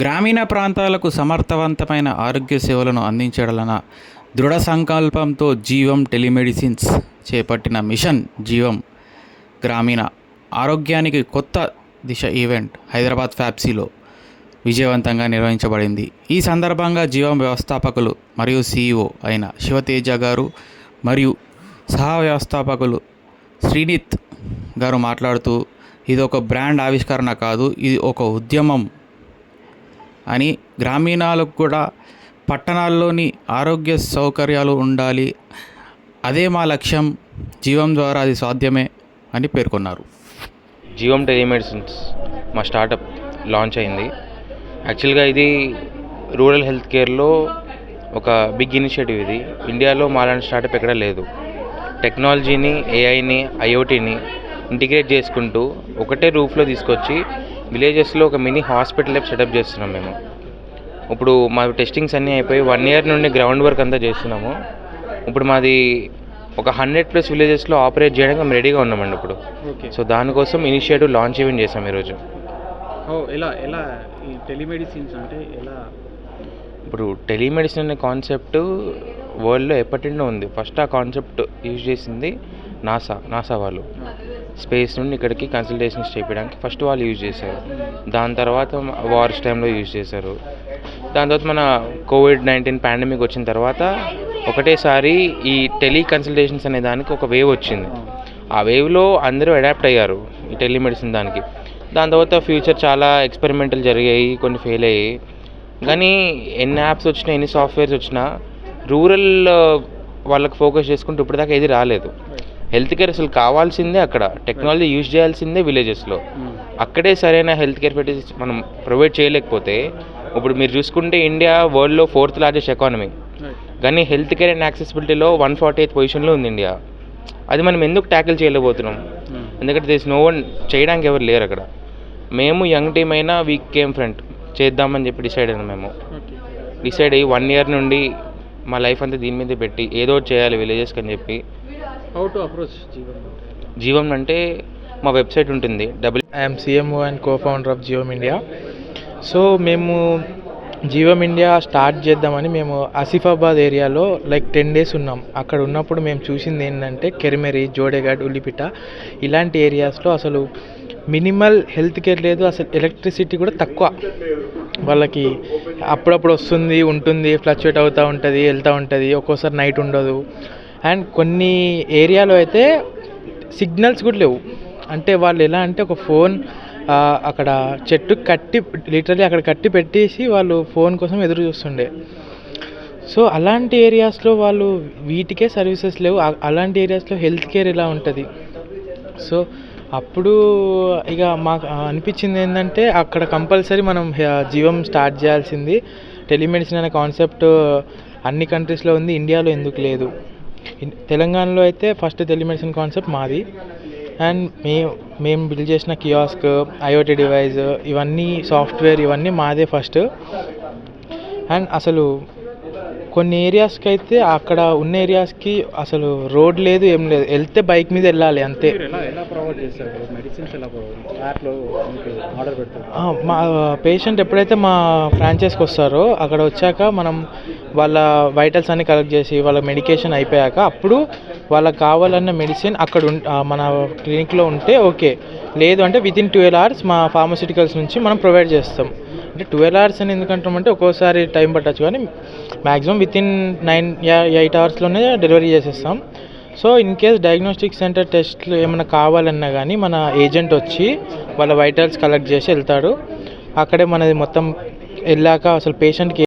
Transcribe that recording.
గ్రామీణ ప్రాంతాలకు సమర్థవంతమైన ఆరోగ్య సేవలను అందించడలన దృఢ సంకల్పంతో జీవం టెలిమెడిసిన్స్ చేపట్టిన మిషన్ జీవం గ్రామీణ ఆరోగ్యానికి కొత్త దిశ ఈవెంట్ హైదరాబాద్ ఫ్యాప్సీలో విజయవంతంగా నిర్వహించబడింది. ఈ సందర్భంగా జీవం వ్యవస్థాపకులు మరియు సీఈఓ అయిన శివతేజ గారు మరియు సహ వ్యవస్థాపకులు శ్రీనిత్ గారు మాట్లాడుతూ ఇది ఒక బ్రాండ్ ఆవిష్కరణ కాదు ఇది ఒక ఉద్యమం అని గ్రామీణాలకు కూడా పట్టణాల్లోని ఆరోగ్య సౌకర్యాలు ఉండాలి. అదే మా లక్ష్యం. జీవం ద్వారా అది సాధ్యమే అని పేర్కొన్నారు. జీవం టెలిమెడిసిన్స్ మా స్టార్టప్ లాంచ్ అయింది. యాక్చువల్గా ఇది రూరల్ హెల్త్ కేర్లో ఒక బిగ్ ఇనిషియేటివ్ ఇది. ఇండియాలో మాలాంటి స్టార్టప్ ఎక్కడ లేదు. టెక్నాలజీని ఏఐని ఐఓటీని ఇంటిగ్రేట్ చేసుకుంటూ ఒకటే రూఫ్లో తీసుకొచ్చి విలేజెస్లో ఒక మినీ హాస్పిటల్ లైఫ్ సెటప్ చేస్తున్నాం మేము. ఇప్పుడు మా టెస్టింగ్స్ అన్నీ అయిపోయి వన్ ఇయర్ నుండి గ్రౌండ్ వర్క్ అంతా చేస్తున్నాము. ఇప్పుడు మాది ఒక హండ్రెడ్ ప్లస్ విలేజెస్లో ఆపరేట్ చేయడానికి మేము రెడీగా ఉన్నామండి ఇప్పుడు. సో దానికోసం ఇనిషియేటివ్ లాంచ్ ఈవెంట్ చేసాం ఈరోజు? ఎలా ఎలా ఈ టెలిమెడిసిన్స్ అంటే ఎలా? ఇప్పుడు టెలిమెడిసిన్ అనే కాన్సెప్ట్ వరల్డ్లో ఎప్పటి నుండో ఉంది. ఫస్ట్ ఆ కాన్సెప్ట్ యూజ్ చేసింది నాసా నాసా వాళ్ళు. స్పేస్ నుండి ఇక్కడికి కన్సల్టేషన్స్ చేయడానికి ఫస్ట్ వాళ్ళు యూజ్ చేశారు. దాని తర్వాత వార్స్ టైంలో యూజ్ చేశారు. దాని తర్వాత మన కోవిడ్ నైన్టీన్ పాండమిక్ వచ్చిన తర్వాత ఒకటేసారి ఈ టెలి కన్సల్టేషన్స్ అనే దానికి ఒక వేవ్ వచ్చింది. ఆ వేవ్లో అందరూ అడాప్ట్ అయ్యారు ఈ టెలిమెడిసిన్ దానికి. దాని తర్వాత ఫ్యూచర్ చాలా ఎక్స్పెరిమెంటల్ జరిగాయి కొన్ని ఫెయిల్ అయ్యాయి. కానీ ఎన్ని యాప్స్ వచ్చినా ఎన్ని సాఫ్ట్వేర్స్ వచ్చినా రూరల్ వాళ్ళకి ఫోకస్ చేసుకుంటూ ఇప్పటిదాకా ఏది రాలేదు. హెల్త్ కేర్ అసలు కావాల్సిందే అక్కడ. టెక్నాలజీ యూజ్ చేయాల్సిందే విలేజెస్లో. అక్కడే సరైన హెల్త్ కేర్ ఫెసిలిటీస్ మనం ప్రొవైడ్ చేయలేకపోతే ఇప్పుడు మీరు చూసుకుంటే ఇండియా వరల్డ్లో ఫోర్త్ లార్జెస్ట్ ఎకానమీ. కానీ హెల్త్ కేర్ అండ్ యాక్సెసిబిలిటీలో వన్ ఫార్టీ ఎయిత్ పొజిషన్లో ఉంది ఇండియా. అది మనం ఎందుకు ట్యాకిల్ చేయలేకపోతున్నాం? ఎందుకంటే దిస్ నో వన్ చేయడానికి ఎవరు లేరు అక్కడ. మేము యంగ్ టీమ్ అయినా వీక్ కేమ్ ఫ్రంట్ చేద్దామని చెప్పి డిసైడ్ అయినాం మేము. డిసైడ్ అయ్యి వన్ ఇయర్ నుండి మా లైఫ్ అంతా దీని మీదే పెట్టి ఏదో చేయాలి విలేజెస్కి అని చెప్పి హౌ టు అప్రోచ్ జీవన్ జీవం అంటే మా వెబ్సైట్ ఉంటుంది W IM CMO and co founder of జియోమ్ India so మేము జీవం ఇండియా స్టార్ట్ చేద్దామని మేము ఆసిఫాబాద్ ఏరియాలో లైక్ టెన్ డేస్ ఉన్నాం. అక్కడ ఉన్నప్పుడు మేము చూసింది ఏంటంటే కెరిమెరి జోడేఘాట్ ఉల్లిపిట ఇలాంటి ఏరియాస్లో అసలు మినిమల్ హెల్త్ కేర్ లేదు అసలు ఎలక్ట్రిసిటీ కూడా తక్కువ. వాళ్ళకి అప్పుడప్పుడు వస్తుంది ఉంటుంది ఫ్లక్చువేట్ అవుతూ ఉంటుంది వెళ్తూ ఉంటుంది ఒక్కోసారి నైట్ ఉండదు. అండ్ కొన్ని ఏరియాలో అయితే సిగ్నల్స్ కూడా లేవు. అంటే వాళ్ళు ఎలా అంటే ఒక ఫోన్ అక్కడ చెట్టు కట్టి లిటరలీ అక్కడ కట్టి పెట్టేసి వాళ్ళు ఫోన్ కోసం ఎదురు చూస్తుండే. సో అలాంటి ఏరియాస్లో వాళ్ళు వీటికే సర్వీసెస్ లేవు. అలాంటి ఏరియాస్లో హెల్త్ కేర్ ఎలా ఉంటుంది? సో అప్పుడు ఇక మాకు అనిపించింది ఏంటంటే అక్కడ కంపల్సరీ మనం జీవం స్టార్ట్ చేయాల్సింది. టెలిమెడిసిన్ అనే కాన్సెప్ట్ అన్ని కంట్రీస్లో ఉంది. ఇండియాలో ఎందుకు లేదు? తెలంగాణలో అయితే ఫస్ట్ టెలిమెడిసిన్ కాన్సెప్ట్ మాది. అండ్ మే మేము బిల్డ్ చేసిన కియాస్క్ ఐఓటీ డివైస్ ఇవన్నీ సాఫ్ట్వేర్ ఇవన్నీ మాదే ఫస్ట్. అండ్ అసలు కొన్ని ఏరియాస్కి అయితే అక్కడ ఉన్న ఏరియాస్కి అసలు రోడ్ లేదు ఏం లేదు. వెళ్తే బైక్ మీద వెళ్ళాలి అంతే. మా పేషెంట్ ఎప్పుడైతే మా ఫ్రాంచైజ్కి వస్తారో అక్కడ వచ్చాక మనం వాళ్ళ వైటల్స్ అన్ని కలెక్ట్ చేసి వాళ్ళ మెడికేషన్ అయిపోయాక అప్పుడు వాళ్ళకి కావాలన్న మెడిసిన్ అక్కడ మన క్లినిక్లో ఉంటే ఓకే లేదు అంటే విత్ ఇన్ ట్వెల్వ్ అవర్స్ మా ఫార్మసిటికల్స్ నుంచి మనం ప్రొవైడ్ చేస్తాం. అంటే ట్వెల్వ్ అవర్స్ అని ఎందుకంటామంటే ఒక్కోసారి టైం పట్టచ్చు కానీ maximum within nine eight అవర్స్లోనే డెలివరీ చేసేస్తాం. So in case diagnostic centre టెస్ట్లు ఏమైనా కావాలన్నా కానీ మన ఏజెంట్ వచ్చి వాళ్ళ వైటల్స్ కలెక్ట్ చేసి వెళ్తాడు. అక్కడే మనది మొత్తం వెళ్ళాక అసలు పేషెంట్కి